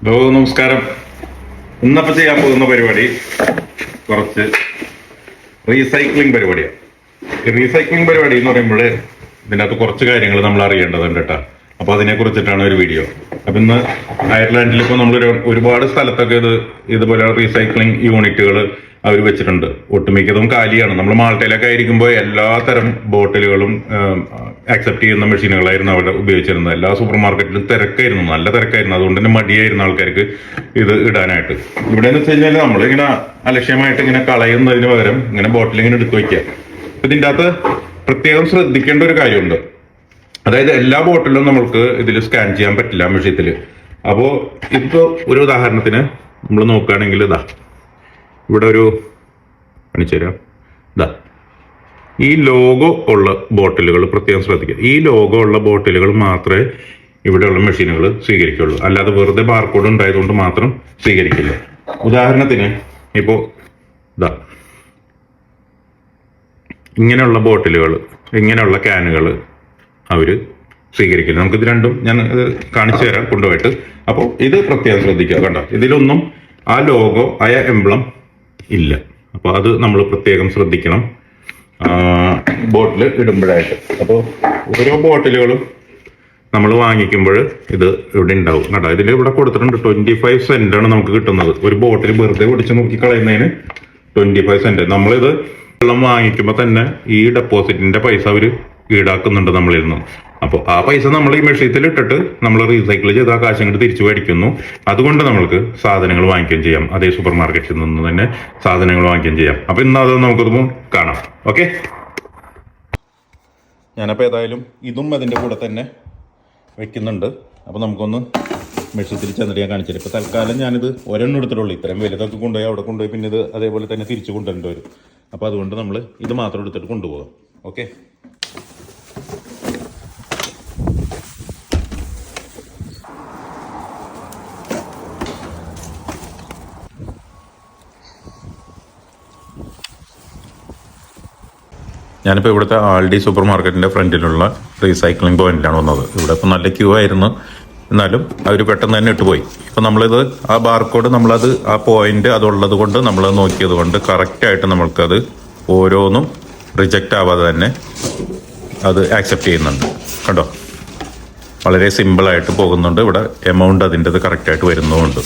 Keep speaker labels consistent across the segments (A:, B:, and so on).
A: Hello നമസ്കാരം. ഇന്നപ്പോൾ ചെയ്യാൻ പോകുന്ന പരിപാടി കുറച്ച് റീസൈക്ലിംഗ് പരിപാടിയാണ് ഈ റീസൈക്ലിംഗ് പരിപാടി എന്ന് പറയുമ്പോൾ ഇതിനകത്ത് കുറച്ച് കാര്യങ്ങൾ നമ്മൾ അറിയേണ്ടതുണ്ട് കേട്ടോ. അപ്പോൾ അതിനെ കുറിച്ചിട്ടാണ് ഒരു വീഡിയോ അപ്പം ഇന്ന് അയർലാൻഡിൽ ഇപ്പോൾ നമ്മൾ ഒരുപാട് സ്ഥലത്തൊക്കെ ഇത് ഇതുപോലെ റീസൈക്ലിംഗ് യൂണിറ്റുകൾ അവർ വെച്ചിട്ടുണ്ട്. ഒട്ടുമിക്കതും കാലിയാണ്. നമ്മൾ മാൾട്ടയിലൊക്കെ ആയിരിക്കുമ്പോൾ എല്ലാ തരം ബോട്ടിലുകളും ആക്സെപ്റ്റ് ചെയ്യുന്ന മെഷീനുകളായിരുന്നു അവിടെ ഉപയോഗിച്ചിരുന്നത്. എല്ലാ സൂപ്പർ മാർക്കറ്റിലും തിരക്കായിരുന്നു. നല്ല തിരക്കായിരുന്നു. അതുകൊണ്ട് തന്നെ മടിയായിരുന്നു ആൾക്കാർക്ക് ഇത് ഇടാനായിട്ട്. ഇവിടെ എന്ന് വെച്ച് കഴിഞ്ഞാൽ നമ്മളിങ്ങനെ അലക്ഷ്യമായിട്ട് ഇങ്ങനെ കളയുന്നതിന് പകരം ഇങ്ങനെ ബോട്ടിൽ ഇങ്ങനെ എടുത്തു വയ്ക്കുക ഇതിന്റെ അകത്ത് പ്രത്യേകം ശ്രദ്ധിക്കേണ്ട ഒരു കാര്യമുണ്ട്. അതായത് എല്ലാ ബോട്ടിലും നമ്മൾക്ക് ഇതിൽ സ്കാൻ ചെയ്യാൻ പറ്റില്ല വിഷയത്തിൽ അപ്പോൾ ഇപ്പോൾ ഒരു ഉദാഹരണത്തിന് നമ്മൾ നോക്കുകയാണെങ്കിൽ ഇതാ. ഇവിടെ ഒരു കാണിച്ചു തരാം ഇതാ. ഈ ലോഗോ ഉള്ള ബോട്ടിലുകൾ പ്രത്യേകം ശ്രദ്ധിക്കുക. ഈ ലോഗോ ഉള്ള ബോട്ടിലുകൾ മാത്രമേ ഇവിടെയുള്ള മെഷീനുകൾ സ്വീകരിക്കുള്ളൂ. അല്ലാതെ വെറുതെ ബാർകോഡ് ഉണ്ടായതുകൊണ്ട് മാത്രം സ്വീകരിക്കില്ല. ഉദാഹരണത്തിന് ഇപ്പോൾ ഇതാ ഇങ്ങനെയുള്ള ബോട്ടിലുകൾ ഇങ്ങനെയുള്ള ക്യാനുകൾ അവർ സ്വീകരിക്കില്ല. നമുക്കിത് രണ്ടും ഞാൻ കാണിച്ചു തരാം കൊണ്ടുപോയിട്ട്. അപ്പോൾ ഇത് പ്രത്യേകം ശ്രദ്ധിക്കുക കണ്ടോ? ഇതിലൊന്നും ആ ലോഗോ ആയ എംബ്ലം ഇല്ല. അപ്പോൾ അത് നമ്മൾ പ്രത്യേകം ശ്രദ്ധിക്കണം. ബോട്ടിൽ ഇടുമ്പോഴായിട്ട്. അപ്പോൾ ഓരോ ബോട്ടിലുകളും നമ്മൾ വാങ്ങിക്കുമ്പോൾ ഇത് ഇവിടെ ഉണ്ടാവും. കേട്ടോ ഇതിൽ ഇവിടെ കൊടുത്തിട്ടുണ്ട് ട്വന്റി ഫൈവ് ആണ് നമുക്ക് കിട്ടുന്നത്. ഒരു ബോട്ടിൽ വെറുതെ പിടിച്ച് നോക്കി കളയുന്നതിന് ട്വന്റി ഫൈവ് സെന്റ് നമ്മളിത് വെള്ളം വാങ്ങിക്കുമ്പോൾ തന്നെ ഈ ഡെപ്പോസിറ്റിന്റെ പൈസ അവർ ഈടാക്കുന്നുണ്ട് നമ്മളിൽ നിന്നും അപ്പോൾ ആ പൈസ നമ്മൾ ഈ മെഷീത്തിൽ ഇട്ടിട്ട് നമ്മൾ റീസൈക്കിൾ ചെയ്ത് ആ കാശ് ഇങ്ങോട്ട് തിരിച്ചു മേടിക്കുന്നു. അതുകൊണ്ട് നമ്മൾക്ക് സാധനങ്ങൾ വാങ്ങിക്കുകയും ചെയ്യാം. അതേ സൂപ്പർ മാർക്കറ്റിൽ നിന്ന് തന്നെ സാധനങ്ങൾ വാങ്ങിക്കുകയും ചെയ്യാം. അപ്പോൾ ഇന്ന് അത് നമുക്കത് കാണാം. ഓക്കെ? ഞാനപ്പോൾ ഏതായാലും ഇതും അതിന്റെ കൂടെ തന്നെ വെക്കുന്നുണ്ട്. അപ്പോൾ നമുക്കൊന്ന് മെഷീത്തിൽ ചെന്നിട്ട് ഞാൻ കാണിച്ചില്ല ഇപ്പോൾ തൽക്കാലം ഞാനിത് ഒരെണ്ണം എടുത്തിട്ടുള്ളൂ. ഇത്രയും വലുതൊക്കെ കൊണ്ടുപോയി അവിടെ കൊണ്ടുപോയി പിന്നെ ഇത് അതേപോലെ തന്നെ തിരിച്ചു കൊണ്ടുവരേണ്ടി വരും. അപ്പോൾ അതുകൊണ്ട് നമ്മൾ ഇത് മാത്രം എടുത്തിട്ട് കൊണ്ടുപോകാം. ഓക്കെ? ഞാനിപ്പോൾ ഇവിടുത്തെ ആൾഡി സൂപ്പർ മാർക്കറ്റിന്റെ ഫ്രണ്ടിലുള്ള റീസൈക്ലിംഗ് പോയിന്റിലാണ് വന്നത്. ഇവിടെ ഇപ്പോൾ നല്ല ക്യൂ ആയിരുന്നു. എന്നാലും അവർ പെട്ടെന്ന് തന്നെ ഇട്ടുപോയി. ഇപ്പം നമ്മളിത് ആ ബാർകോഡ് നമ്മളത് ആ പോയിന്റ് അതുള്ളത് കൊണ്ട് നമ്മൾ നോക്കിയത് കൊണ്ട് കറക്റ്റായിട്ട് നമ്മൾക്കത് ഓരോന്നും റിജക്റ്റ് ആവാതെ തന്നെ അത് ആക്സെപ്റ്റ് ചെയ്യുന്നുണ്ട്. കണ്ടോ? വളരെ സിമ്പിളായിട്ട് പോകുന്നുണ്ട്. ഇവിടെ എമൗണ്ട് അതിന്റെത് കറക്റ്റായിട്ട് വരുന്നുമുണ്ട്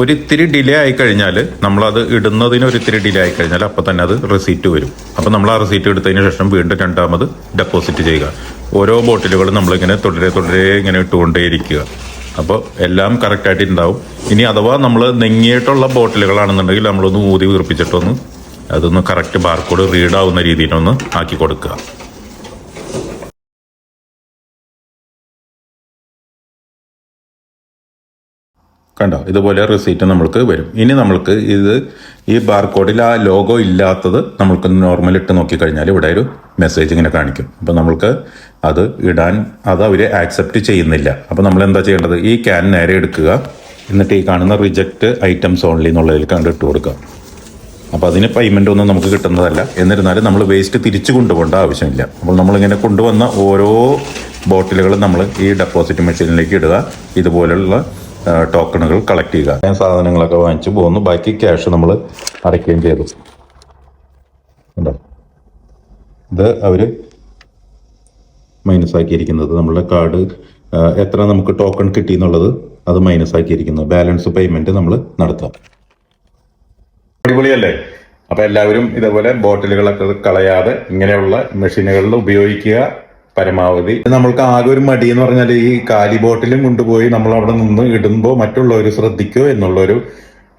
A: ഒരിത്തിരി ഡിലേ ആയി കഴിഞ്ഞാൽ നമ്മളത് ഇടുന്നതിന് ഒരിത്തിരി ഡിലേ ആയി കഴിഞ്ഞാൽ അപ്പോൾ തന്നെ അത് റെസീറ്റ് വരും. അപ്പോൾ നമ്മൾ ആ റെസീറ്റ് എടുത്തതിന് ശേഷം വീണ്ടും രണ്ടാമത് ഡെപ്പോസിറ്റ് ചെയ്യുക. ഓരോ ബോട്ടിലുകളും നമ്മളിങ്ങനെ തുടരെ തുടരെ ഇങ്ങനെ ഇട്ടുകൊണ്ടേയിരിക്കുക. അപ്പോൾ എല്ലാം കറക്റ്റായിട്ട് ഉണ്ടാവും ഇനി അഥവാ നമ്മൾ നെങ്ങിയിട്ടുള്ള ബോട്ടിലുകളാണെന്നുണ്ടെങ്കിൽ നമ്മളൊന്ന് ഊതി വീർപ്പിച്ചിട്ടൊന്ന് അതൊന്ന് കറക്റ്റ് ബാർക്കോഡ് റീഡ് ആവുന്ന രീതിയിലൊന്ന് ആക്കി കൊടുക്കുക. കണ്ടോ? ഇതുപോലെ റെസീറ്റ് നമ്മൾക്ക് വരും. ഇനി നമ്മൾക്ക് ഇത് ഈ ബാർകോഡിൽ ആ ലോഗോ ഇല്ലാത്തത് നമ്മൾക്ക് നോർമൽ ഇട്ട് നോക്കിക്കഴിഞ്ഞാൽ ഇവിടെ ഒരു മെസ്സേജ് ഇങ്ങനെ കാണിക്കും. അപ്പോൾ നമ്മൾക്ക് അത് ഇടാൻ അത് അവർ ആക്സെപ്റ്റ് ചെയ്യുന്നില്ല. അപ്പോൾ നമ്മൾ എന്താ ചെയ്യേണ്ടത്? ഈ ക്യാൻ നേരെ എടുക്കുക. എന്നിട്ട് ഈ കാണുന്ന റിജക്റ്റ് ഐറ്റംസ് ഓൺലി എന്നുള്ളതിൽ കണ്ട് ഇട്ട് കൊടുക്കുക. അപ്പോൾ അതിന് പേയ്മെന്റ് ഒന്നും നമുക്ക് കിട്ടുന്നതല്ല. എന്നിരുന്നാലും നമ്മൾ വേസ്റ്റ് തിരിച്ചു കൊണ്ടുപോകേണ്ട ആവശ്യമില്ല. അപ്പോൾ നമ്മളിങ്ങനെ കൊണ്ടുവന്ന ഓരോ ബോട്ടിലുകളും നമ്മൾ ഈ ഡെപ്പോസിറ്റ് മെഷീനിലേക്ക് ഇടുക. ഇതുപോലുള്ള ടോക്കണുകൾ കളക്ട് ചെയ്യുക. ഞാൻ സാധനങ്ങളൊക്കെ വാങ്ങിച്ച് പോകുന്നു ബാക്കി ക്യാഷ് നമ്മൾ അടയ്ക്കുകയും ചെയ്തു. ഉണ്ടോ ഇത് അവർ മൈനസ് ആക്കിയിരിക്കുന്നത്. നമ്മളുടെ കാർഡ് എത്ര നമുക്ക് ടോക്കൺ കിട്ടി എന്നുള്ളത് അത് മൈനസ് ആക്കിയിരിക്കുന്നു. ബാലൻസ് പേയ്മെന്റ് നമ്മൾ നടത്താം അടിപൊളിയല്ലേ? അപ്പോൾ എല്ലാവരും ഇതേപോലെ ബോട്ടിലുകളൊക്കെ കളയാതെ ഇങ്ങനെയുള്ള മെഷീനുകളിൽ ഉപയോഗിക്കുക. പരമാവധി. നമ്മൾക്ക് ആകെ ഒരു മടി എന്ന് പറഞ്ഞാൽ ഈ കാലി ബോട്ടിലും കൊണ്ടുപോയി നമ്മൾ അവിടെ നിന്ന് ഇടുമ്പോൾ മറ്റുള്ളവർ ശ്രദ്ധിക്കോ എന്നുള്ളൊരു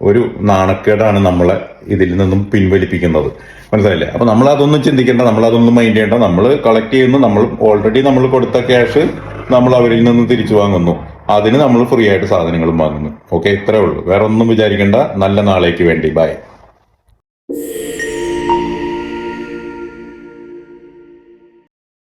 A: ഒരു നാണക്കേടാണ് നമ്മളെ ഇതിൽ നിന്നും പിൻവലിപ്പിക്കുന്നത്. മനസ്സിലായില്ലേ? അപ്പൊ നമ്മൾ അതൊന്നും ചിന്തിക്കേണ്ട നമ്മൾ അതൊന്നും മൈൻഡ് ചെയ്യേണ്ട. നമ്മൾ കളക്ട് ചെയ്യുന്നു നമ്മൾ ഓൾറെഡി നമ്മൾ കൊടുത്ത ക്യാഷ് നമ്മൾ അവരിൽ നിന്ന് തിരിച്ചു വാങ്ങുന്നു. അതിന് നമ്മൾ ഫ്രീ ആയിട്ട് സാധനങ്ങളും വാങ്ങുന്നു. ഓക്കെ ഇത്രേ ഉള്ളൂ. വേറെ ഒന്നും വിചാരിക്കേണ്ട. നല്ല നാളേക്ക് വേണ്ടി. ബൈ